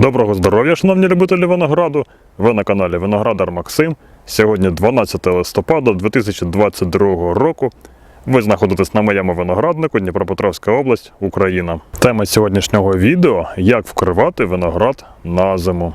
Доброго здоров'я, шановні любителі винограду. Ви на каналі Виноградар Максим. Сьогодні 12 листопада 2022 року. Ви знаходитесь на моєму винограднику Дніпропетровська область, Україна. Тема сьогоднішнього відео як вкривати виноград на зиму.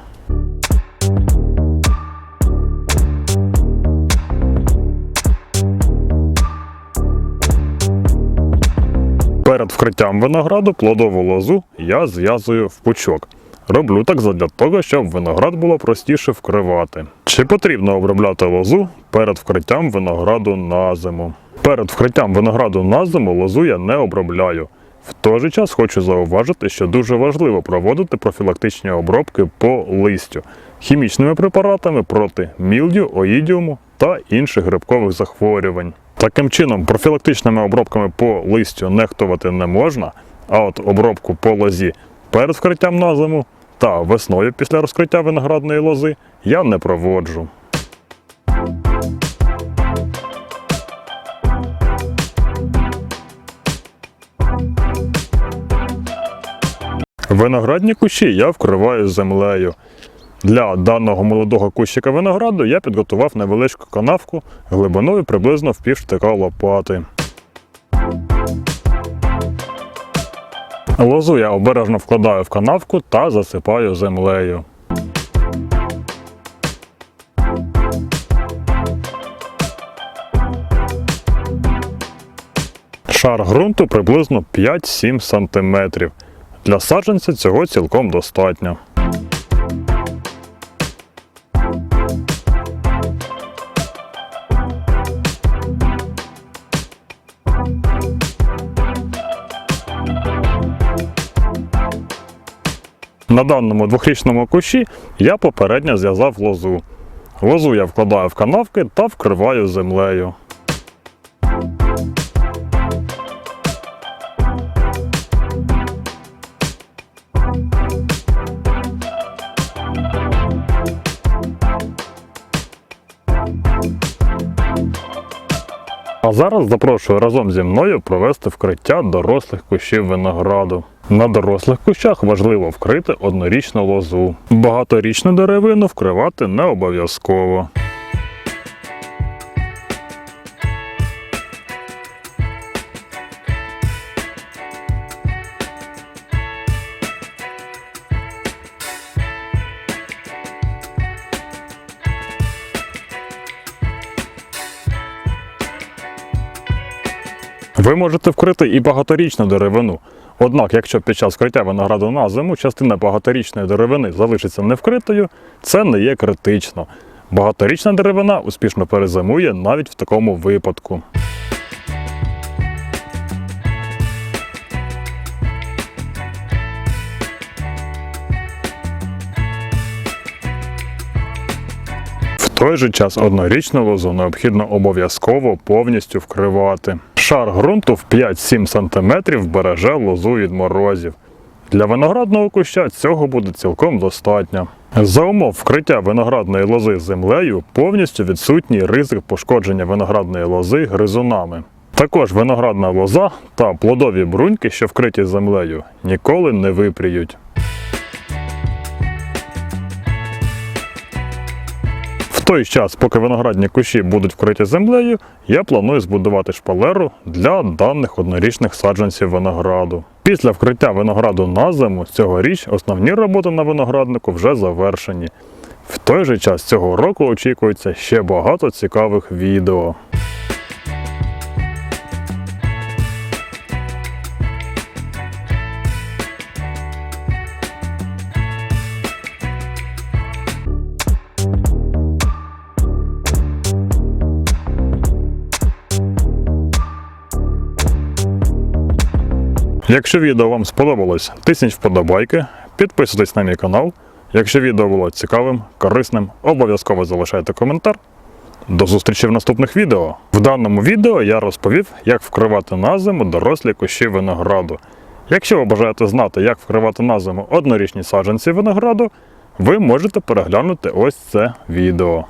Перед вкриттям винограду плодову лозу я зв'язую в пучок. Роблю так задля того, щоб виноград було простіше вкривати. Чи потрібно обробляти лозу перед вкриттям винограду на зиму? Перед вкриттям винограду на зиму лозу я не обробляю. В той же час хочу зауважити, що дуже важливо проводити профілактичні обробки по листю хімічними препаратами проти мілдю, оїдіуму та інших грибкових захворювань. Таким чином, профілактичними обробками по листю нехтувати не можна, а от обробку по лозі перед вкриттям на зиму та весною після розкриття виноградної лози я не проводжу. Виноградні кущі я вкриваю землею. Для даного молодого кущика винограду я підготував невеличку канавку глибиною приблизно в півштика лопати. Лозу я обережно вкладаю в канавку та засипаю землею. Шар ґрунту приблизно 5-7 см. Для саджанця цього цілком достатньо. На даному двохрічному кущі я попередньо зв'язав лозу. Лозу я вкладаю в канавки та вкриваю землею. А зараз запрошую разом зі мною провести вкриття дорослих кущів винограду. На дорослих кущах важливо вкрити однорічну лозу. Багаторічну деревину вкривати не обов'язково. Ви можете вкрити і багаторічну деревину. Однак, якщо під час вкриття винограду на зиму частина багаторічної деревини залишиться невкритою, це не є критично. Багаторічна деревина успішно перезимує навіть в такому випадку. В той же час однорічну лозу необхідно обов'язково повністю вкривати. Шар ґрунту в 5-7 см береже лозу від морозів. Для виноградного куща цього буде цілком достатньо. За умов вкриття виноградної лози землею повністю відсутній ризик пошкодження виноградної лози гризунами. Також виноградна лоза та плодові бруньки, що вкриті землею, ніколи не випріють. Той час, поки виноградні кущі будуть вкриті землею, я планую збудувати шпалеру для даних однорічних саджанців винограду. Після вкриття винограду на зиму цьогоріч основні роботи на винограднику вже завершені. В той же час цього року очікується ще багато цікавих відео. Якщо відео вам сподобалось, тисніть вподобайки, підписуйтесь на мій канал. Якщо відео було цікавим, корисним, обов'язково залишайте коментар. До зустрічі в наступних відео. В даному відео я розповів, як вкривати на зиму дорослі кущі винограду. Якщо ви бажаєте знати, як вкривати на зиму однорічні саджанці винограду, ви можете переглянути ось це відео.